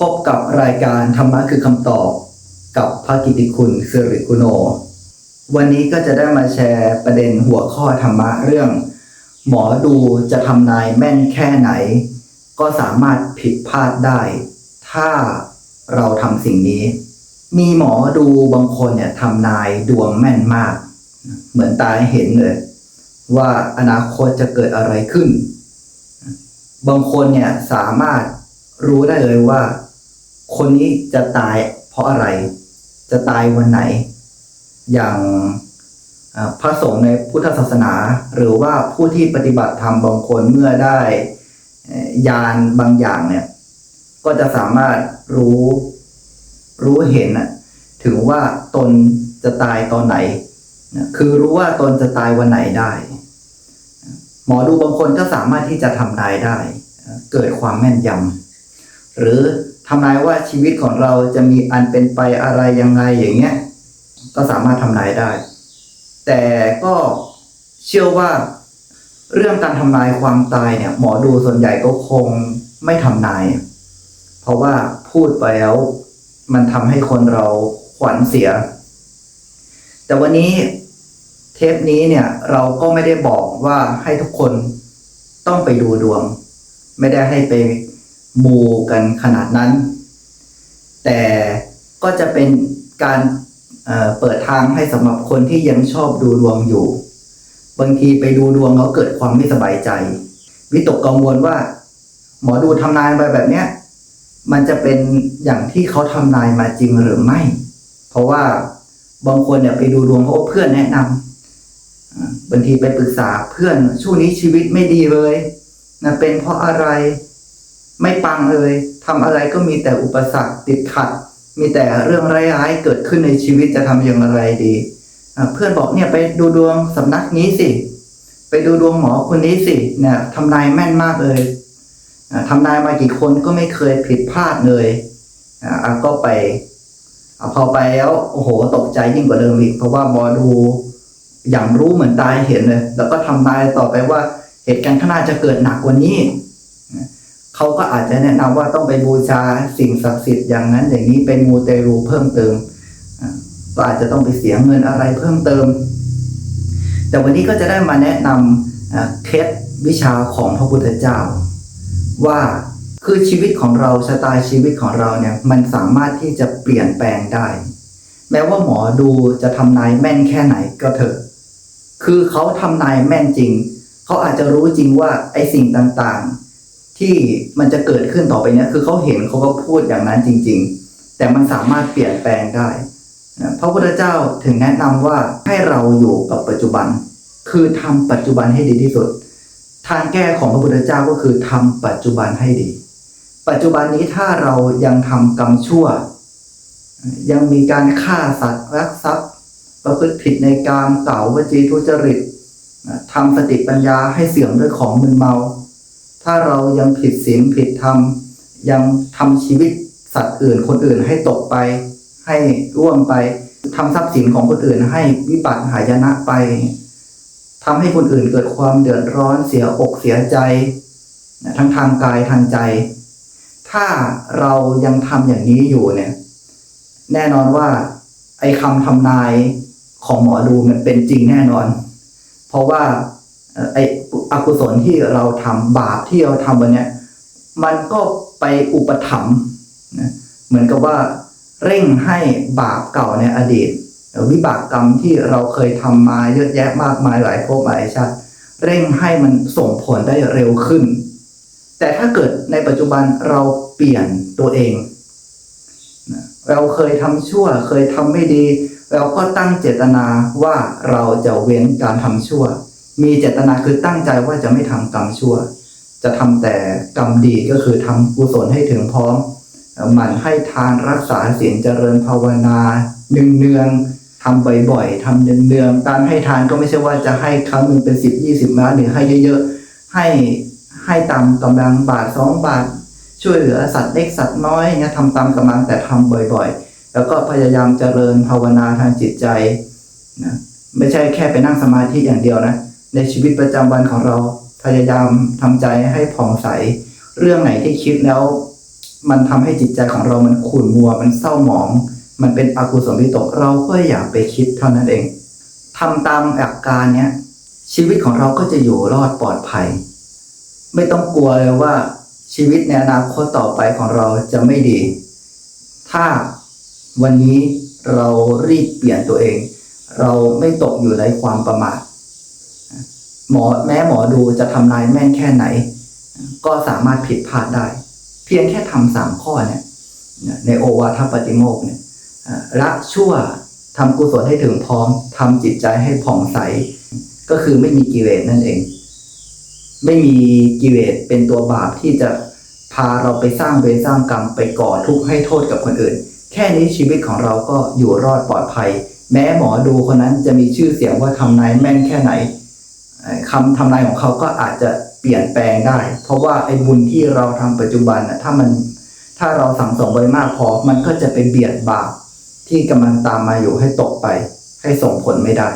พบกับรายการธรรมะคือคำตอบกับพระกิติคุณสิริกุโน วันนี้ก็จะได้มาแชร์ประเด็นหัวข้อธรรมะเรื่อง หมอดูจะทำนายแม่นแค่ไหน ก็สามารถผิดพลาดได้ ถ้าเราทำสิ่งนี้ มีหมอดูบางคนเนี่ยทำนายดวงแม่นมาก เหมือนตาเห็นเลย ว่าอนาคตจะเกิดอะไรขึ้น บางคนเนี่ยสามารถรู้ได้เลยว่า คนนี้จะตายเพราะอะไร จะตายวันไหน อย่างพระสงฆ์ในพุทธศาสนา หรือว่าผู้ที่ปฏิบัติธรรมบางคนเมื่อได้ยานบางอย่างเนี่ย ก็จะสามารถรู้รู้เห็นถึงว่าตนจะตายตอนไหน คือรู้ว่าตนจะตายวันไหนได้ หมอดูบางคนก็สามารถที่จะทำนายได้ เกิดความแม่นยำหรือ ทำนายว่าชีวิตของเราจะมีอันเป็นไปอะไรยังไงอย่างเงี้ย ก็สามารถทำนายได้ แต่ก็เชื่อว่าเรื่องการทำนายความตายเนี่ย หมอดูส่วนใหญ่ก็คงไม่ทำนาย เพราะว่าพูดไปแล้วมันทำให้คนเราขวัญเสีย แต่วันนี้เทปนี้เนี่ย เราก็ไม่ได้บอกว่าให้ทุกคนต้องไปดูดวง ไม่ได้ให้ไป มูกันขนาดนั้น แต่ก็จะเป็นการเเปิดทางให้สำหรับคนที่ยังชอบดูดวงอยู่ บางทีไปดูดวงแล้วเกิดความไม่สบายใจ วิตกกังวลว่า หมอดูทำนายไปแบบเนี้ยมันจะเป็นอย่างที่เขาทำนายมาจริงหรือไม่ เพราะว่าบางคนเนี่ยไปดูดวงเพราะเพื่อนแนะนำบางทีไปปรึกษาเพื่อนช่วงนี้ชีวิตไม่ดีเลยนะเป็นเพราะอะไร ไม่ปังเลยทำอะไรก็มีแต่อุปสรรคติดขัด มีแต่เรื่องร้ายๆเกิดขึ้นในชีวิตจะทำอย่างไรดีเพื่อนบอกเนี่ยไปดูดวงสำนักนี้สิ ไปดูดวงหมอคนนี้สิเนี่ยทำนายแม่นมากเลยอ่าทำนายมากี่คนก็ไม่เคยผิดพลาดเลยอะก็ไปอพอไปแล้วโอ้โหตกใจยิ่งกว่าเดิมอีกเพราะว่าหมอดูอย่างรู้เหมือนตายเห็นเลย แล้วก็ทำนายต่อไปว่าเหตุการณ์ข้างหน้าจะเกิดหนักกว่านี้ เขาก็อาจจะแนะนำว่าต้องไปบูชาสิ่งศักดิ์สิทธิ์อย่างนั้น อย่างนี้เป็นมูเตรูเพิ่มเติมก็อาจจะต้องไปเสียเงินอะไรเพิ่มเติม แต่วันนี้ก็จะได้มาแนะนำเคล็ดวิชาของพระพุทธเจ้า ว่าคือชีวิตของเราชะตาชีวิตของเราเนี่ยมันสามารถที่จะเปลี่ยนแปลงได้ แม้ว่าหมอดูจะทำนายแม่นแค่ไหนก็เถอะ คือเขาทำนายแม่นจริง เขาอาจจะรู้จริงว่าไอ้สิ่งต่างๆ ที่มันจะเกิดขึ้นต่อไปเนี้ยคือเขาเห็นเขาก็พูดอย่างนั้นจริง ๆ แต่มันสามารถเปลี่ยนแปลงได้นะพระพุทธเจ้าถึงแนะนำว่าให้เราอยู่กับปัจจุบัน คือทำปัจจุบันให้ดีที่สุด ทางแก้ของพระพุทธเจ้าก็คือทำปัจจุบันให้ดี ปัจจุบันนี้ถ้าเรายังทำกรรมชั่ว ยังมีการฆ่าสัตว์รักทรัพย์ ประพฤติผิดในกามเก่าวจีทุจริตทำสติปัญญาให้เสื่อมด้วยของมึนเมา ถ้าเรายังผิดศีลผิดธรรม ยังทำชีวิตสัตว์อื่น คนอื่นให้ตกไป ให้ร่วงไปทำทรัพย์สินของคนอื่นให้วิบัติหายนะไปทำให้คนอื่นเกิดความเดือดร้อนเสียอกเสียใจ ทั้งทางกายทางใจ ถ้าเรายังทำอย่างนี้อยู่เนี่ย แน่นอนว่า ไอ้คำทำนายของหมอดูมันเป็นจริงแน่นอน เพราะว่า ไอ้อกุศลที่เราทำบาปที่เราทำวันเนี้ยมันก็ไปอุปถัมภ์นะเหมือนกับว่าเร่งให้บาปเก่าในอดีตวิบากกรรมที่เราเคยทำมาเยอะแยะมากมายหลายภพหลายชาติเร่งให้มันส่งผลได้เร็วขึ้น แต่ถ้าเกิดในปัจจุบันเราเปลี่ยนตัวเองเราเคยทำชั่วเคยทำไม่ดี เราก็ตั้งเจตนาว่าเราจะเว้นการทำชั่ว มีเจตนาคือตั้งใจว่าจะไม่ทำกรรมชั่ว จะทำแต่กรรมดีก็คือทำกุศลให้ถึงพร้อมหมั่นให้ทานรักษาศีลเจริญภาวนาเนืองๆทำบ่อยๆทำเนืองๆการให้ทานก็ไม่ใช่ว่าจะให้ครั้งหนึ่งเป็นสิบยี่สิบล้านหรือให้เยอะๆให้ให้ตามกำลังบาทสองบาท ช่วยเหลือสัตว์เล็กสัตว์น้อยอย่างเงี้ยทำตามกำลังแต่ทำบ่อยๆ แล้วก็พยายามเจริญภาวนาทางจิตใจนะไม่ใช่แค่ไปนั่งสมาธิอย่างเดียวนะ ในชีวิตประจำวันของเราพยายามทำใจให้ผ่องใส เรื่องไหนที่คิดแล้ว มันทำให้จิตใจของเรามันขุ่นมัว มันเศร้าหมอง มันเป็นอกุศลวิตกเราก็อย่าไปคิดเท่านั้นเองทำตามหลักการเนี้ยชีวิตของเราก็จะอยู่รอดปลอดภัย ไม่ต้องกลัวเลยว่าชีวิตในอนาคตต่อไปของเราจะไม่ดี ถ้าวันนี้เรารีบเปลี่ยนตัวเอง เราไม่ตกอยู่ในความประมาท หมอแม้หมอดูจะทำนายแม่นแค่ไหน ก็สามารถผิดพลาดได้ เพียงแค่ทำสามข้อเนี่ยในโอวาทปฏิโมกเนี่ยละชั่วทำกุศลให้ถึงพร้อมทำจิตใจให้ผ่องใส ก็คือไม่มีกิเลสนั่นเอง ไม่มีกิเลสเป็นตัวบาปที่จะพาเราไปสร้างเวรสร้างกรรมไปก่อทุกข์ให้โทษกับคนอื่น แค่นี้ชีวิตของเราก็อยู่รอดปลอดภัย แม้หมอดูคนนั้นจะมีชื่อเสียงว่าทำนายแม่นแค่ไหน คำทำนายของเขาก็อาจจะเปลี่ยนแปลงได้ เพราะว่าไอ้บุญที่เราทำปัจจุบันน่ะถ้ามันถ้าเราสั่งสมไว้มากพอมันก็จะไปเบียดบาปที่กำลังตามมาอยู่ให้ตกไป ให้ส่งผลไม่ได้